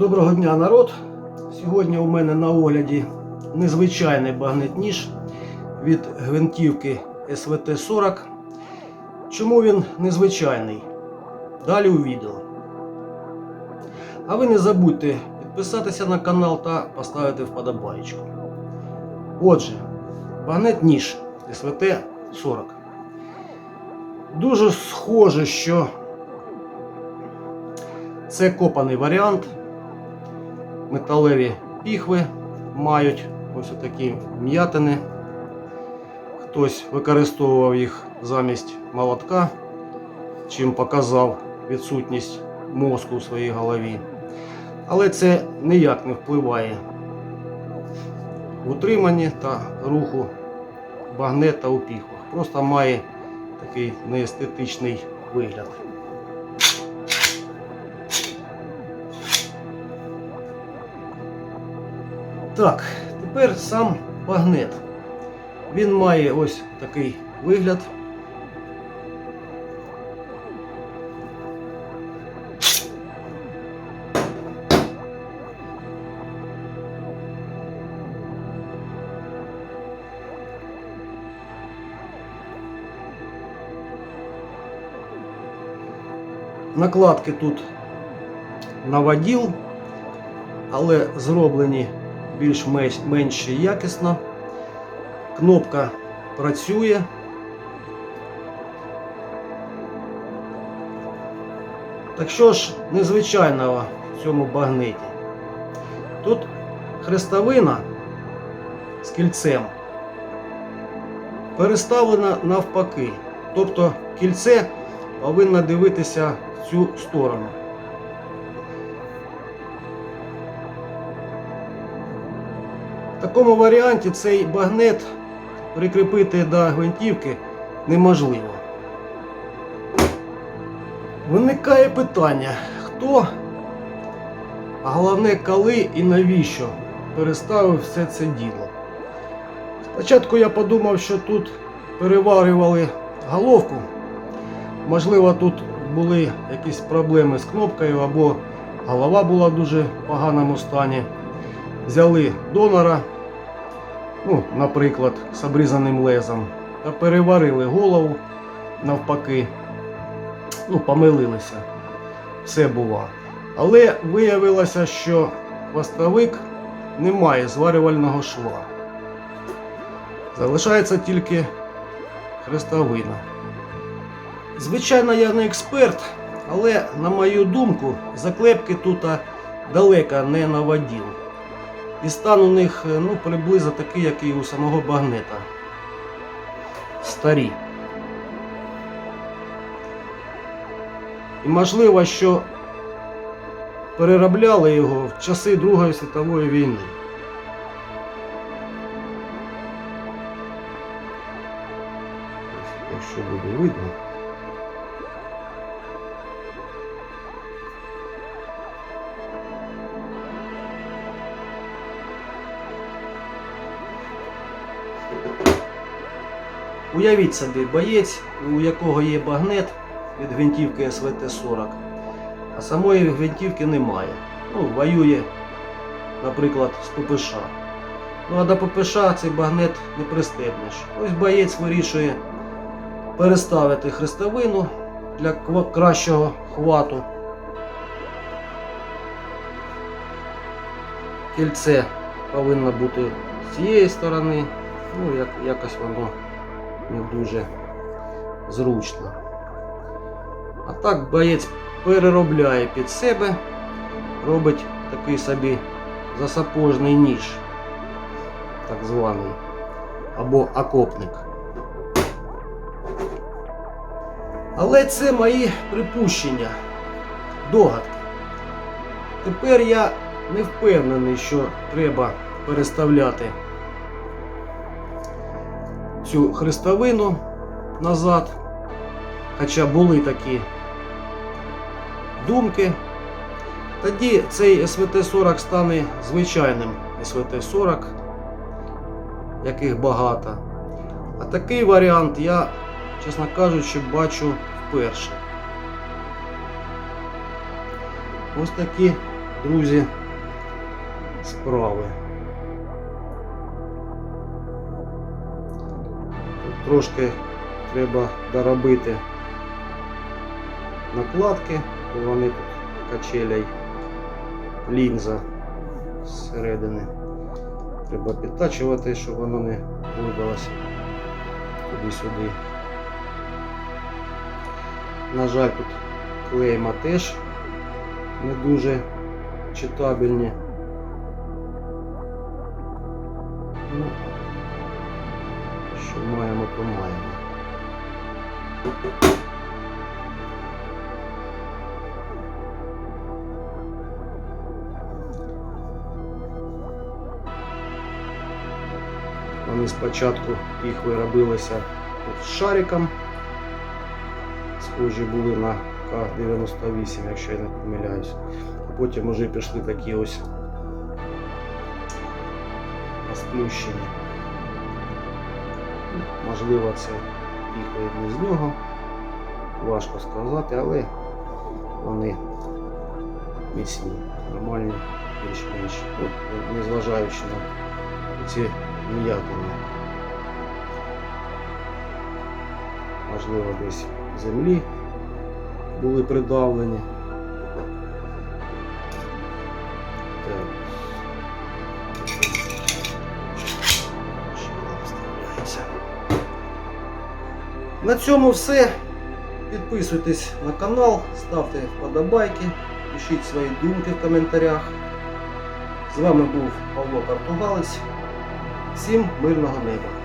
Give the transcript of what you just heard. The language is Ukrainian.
Доброго дня, народ! Сьогодні у мене на огляді незвичайний багнет ніж від гвинтівки СВТ-40. Чому він незвичайний? Далі у відео. А ви не забудьте підписатися на канал та поставити вподобаєчку. Отже, багнет ніж СВТ-40. Дуже схоже, що це копаний варіант. Металеві піхви мають ось такі м'ятини. Хтось використовував їх замість молотка, чим показав відсутність мозку у своїй голові. Але це ніяк не впливає в утриманні та руху багнета у піхвах. Просто має такий неестетичний вигляд. Так, тепер сам багнет. Він має ось такий вигляд. Накладки тут наводіл, але зроблені більш-менш якісно. Кнопка працює. Так що ж незвичайного в цьому багнеті? Тут хрестовина з кільцем переставлена навпаки. Тобто кільце повинно дивитися в цю сторону. В такому варіанті цей багнет прикріпити до гвинтівки неможливо. Виникає питання, хто, а головне коли і навіщо переставив все це діло. Спочатку я подумав, що тут переварювали головку. Можливо, тут були якісь проблеми з кнопкою або голова була в дуже поганому стані взяли донора, ну, наприклад, з обрізаним лезом, та переварили голову навпаки, ну, помилилися. Все було. Але виявилося, що хвостовик не має зварювального шва. Залишається тільки хрестовина. Звичайно, я не експерт, але на мою думку, заклепки тут далеко не наводіл. І стан у них ну, приблизно такий, як і у самого багнета. Старі. І можливо, що переробляли його в часи Другої світової війни. Якщо буде видно. Уявіть собі, боєць, у якого є багнет від гвинтівки СВТ-40, а самої гвинтівки немає. Ну, воює, наприклад, з ППШ. Ну а до ППШ цей багнет не пристебнеш. Ось боєць вирішує переставити хрестовину для кращого хвату. Кільце повинно бути з цієї сторони. Ну, як, якось воно не дуже зручно. А так боєць переробляє під себе, робить такий собі засапожний ніж, так званий, або окопник. Але це мої припущення, догадки. Тепер я не впевнений, що треба переставляти цю хрестовину назад. Хоча були такі думки. Тоді цей СВТ-40 стане звичайним СВТ-40, яких багато. А такий варіант я, чесно кажучи, бачу вперше. Ось такі друзі, справи. Трошки треба доробити накладки, бо вони тут качеля й лінза зсередини. Треба підтачувати, щоб воно не видалося туди-сюди. На жаль, тут клейма теж не дуже читабельні. Ну, що маємо, то маємо. Вони спочатку їх виробилися з шариком. Схожі були на К-98, якщо я не помиляюсь. А потім вже пішли такі ось розплющені. Ну, Можливо, це піхає з нього. Важко сказати, але вони міцні, нормальні, більш-менш. Незважаючи на ці м'ятини. Можливо, десь землі були придавлені. На цьому все. Підписуйтесь на канал, ставте вподобайки, пишіть свої думки в коментарях. З вами був Павло Картугалець. Всім мирного неба!